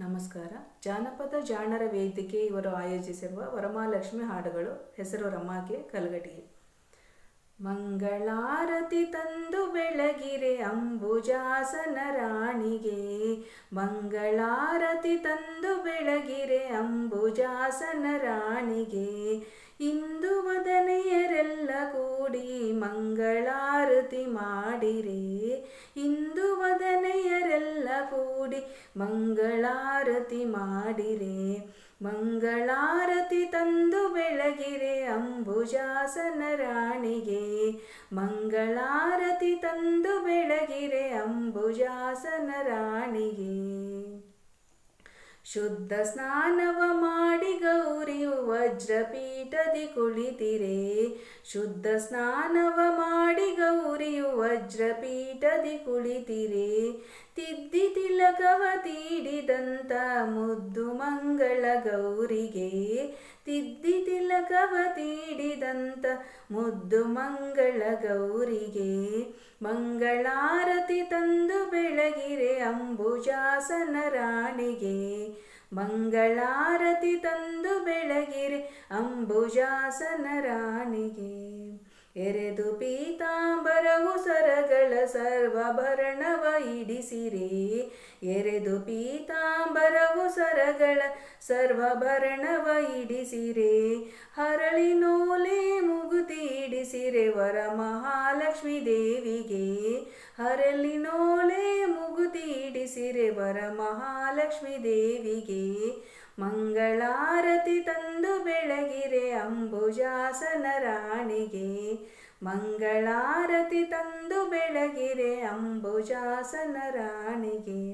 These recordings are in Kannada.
ನಮಸ್ಕಾರ. ಜಾನಪದ ಜಾಣರ ವೇದಿಕೆ ಇವರು ಆಯೋಜಿಸಿರುವ ವರಮಹಾಲಕ್ಷ್ಮಿ ಹಾಡುಗಳು ಹೆಸರು ರಮಾಗೆ ಕಲಗಟಿಗೆ ಮಂಗಳಾರತಿ ತಂದು ಬೆಳಗಿರೆ ಅಂಬುಜಾಸನ ರಾಣಿಗೆ. ಮಂಗಳಾರತಿ ತಂದು ಬೆಳಗಿರೆ ಅಂಬುಜಾಸನ ರಾಣಿಗೆ. ಇಂದು ವದನೆಯರೆಲ್ಲ ಕೂಡಿ ಮಂಗಳಾರತಿ ಮಾಡಿರೆ. ಕೂಡಿ ಮಂಗಳಾರತಿ ಮಾಡಿರೆ ಮಂಗಳಾರತಿ ತಂದು ಬೆಳಗಿರೆ ಅಂಬುಜಾಸನ ರಾಣಿಗೆ. ಮಂಗಳಾರತಿ ತಂದು ಬೆಳಗಿರೆ ಅಂಬುಜಾಸನ ರಾಣಿಗೆ. ಶುದ್ಧ ಸ್ನಾನವ ಮಾಡಿ ಗೌರಿಯು ವಜ್ರಪೀಠದಿ ಕುಳಿತಿರೆ. ಶುದ್ಧ ಸ್ನಾನವ ಮಾಡಿ ಗೌರಿಯು ವಜ್ರಪೀಠದಿ ಕುಳಿತಿರೆ. ತಿದ್ದಿ ತಿಲಕವ ತೀಡಿದಂತ ಮುದ್ದು ಮಂಗಳ ಗೌರಿಗೆ. ತಿದ್ದಿ ತಿಲಕವ ತೀಡಿದಂತ ಮುದ್ದು ಮಂಗಳ ಗೌರಿಗೆ. ಮಂಗಳಾರತಿ ತಂದು ಬೆಳಗಿರೆ ಅಂಬುಜಾಸನ ರಾಣಿಗೆ. ಮಂಗಳಾರತಿ ತಂದು ಬೆಳಗಿರೆ ಅಂಬುಜಾಸನ ರಾಣಿಗೆ. ಎರೆದು ಪೀತಾಂಬರವು ಸರಗಳ ಸರ್ವಭರಣವ ಇಡಿಸಿರಿ. ಎರೆದು ಪೀತಾಂಬರವು ಸರಗಳ ಸರ್ವಭರಣವ ಹರಳಿ ಹರಳಿನೋಲೆ ಮುಗುತಿ ಇಡಿಸಿರೆ ವರ ಮಹಾಲಕ್ಷ್ಮಿ ದೇವಿಗೆ. ಹರಳಿನೋಲೆ ಮುಗುತಿ ಇಡಿಸಿರೆ ವರ ಮಹಾಲಕ್ಷ್ಮಿ ದೇವಿಗೆ. ಮಂಗಳಾರತಿ ತಂದು ಬೆಳಗಿರೆ ಅಂಬುಜಾಸನ ರಾಣಿಗೆ. ಮಂಗಳಾರತಿ ತಂದು ಬೆಳಗಿರೆ ಅಂಬುಜಾಸನ ರಾಣಿಗೆ.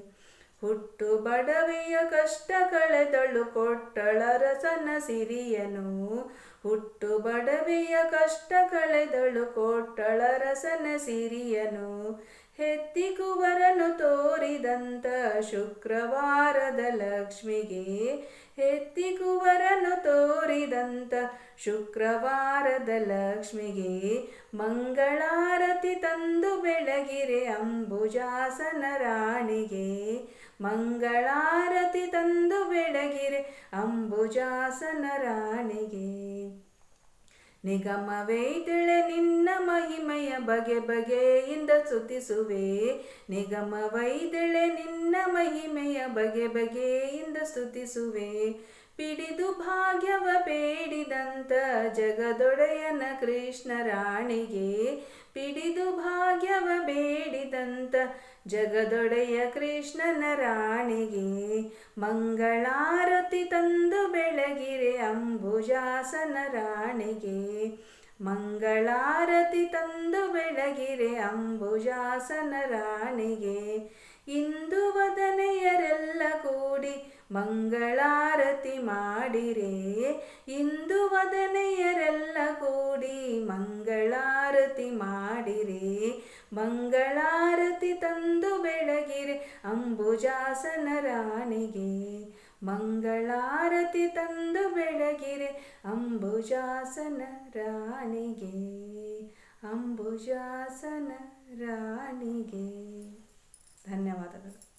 ಹುಟ್ಟು ಬಡವಿಯ ಕಷ್ಟ ಕಳೆದಳು ಕೊಟ್ಟಳ ರಸನ ಸಿರಿಯನು. ಹುಟ್ಟು ಬಡವಿಯ ಕಷ್ಟ ಕಳೆದಳು ಕೊಟ್ಟಳ ರಸನ ಸಿರಿಯನು. ಹೆತ್ತಿ ಕುವರನು ತೋರಿದಂತ ಶುಕ್ರವಾರದ ಲಕ್ಷ್ಮಿಗೆ. ಹೆತ್ತಿಕುವರನು ತೋರಿದಂತ ಶುಕ್ರವಾರದ ಲಕ್ಷ್ಮಿಗೆ. ಮಂಗಳಾರತಿ ತಂದು ಬೆಳಗಿರೆ ಅಂಬುಜಾಸನ ರಾಣಿಗೆ. ಮಂಗಳಾರತಿ ತಂದು ಬೆಳಗಿರೆ ಅಂಬುಜಾಸನ ರಾಣಿಗೆ. ನಿಗಮವೈದಳೆ ನಿನ್ನ ಮಹಿಮೆಯ ಬಗೆ ಬಗೆಯಿಂದ ಸ್ತುತಿಸುವೆ. ನಿಗಮ ವೈದಳೆ ನಿನ್ನ ಮಹಿಮೆಯ ಬಗೆ ಬಗೆಯಿಂದ ಸ್ತುತಿಸುವೆ. ಪಿಡಿದು ಭಾಗ್ಯವ ಬೇಡಿದಂತ ಜಗದೊಡೆಯನ ಕೃಷ್ಣ ರಾಣಿಗೆ. ಪಿಡಿದು ಭಾಗ್ಯವ ಬೇಡಿದಂತ ಜಗದೊಡೆಯ ಕೃಷ್ಣನ ರಾಣಿಗೆ. ಮಂಗಳಾರತಿ ತಂದು ಬೆಳಗಿರೆ ಅಂಬುಜಾಸನ ರಾಣಿಗೆ ಮಂಗಳಾರತಿ ತಂದು ಬೆಳಗಿರೆ ಅಂಬುಜಾಸನ ರಾಣಿಗೆ ಇಂದು ವದನೆಯರೆಲ್ಲ ಕೂಡಿ ಮಂಗಳಾರತಿ ಮಾಡಿರೆ, ಇಂದು ವದನೆಯರೆಲ್ಲ ಕೂಡಿ ಮಂಗಳಾರತಿ ಮಾಡಿರೆ, ಮಂಗಳಾರತಿ ತಂದು ಬೆಳಗಿರೆ ಅಂಬುಜಾಸನ ರಾಣಿಗೆ ಮಂಗಳಾರತಿ ತಂದು ಬೆಳಗಿರೆ ಅಂಬುಜಾಸನ ರಾಣಿಗೆ ಅಂಬುಜಾಸನ ರಾಣಿಗೆ. ಧನ್ಯವಾದಗಳು.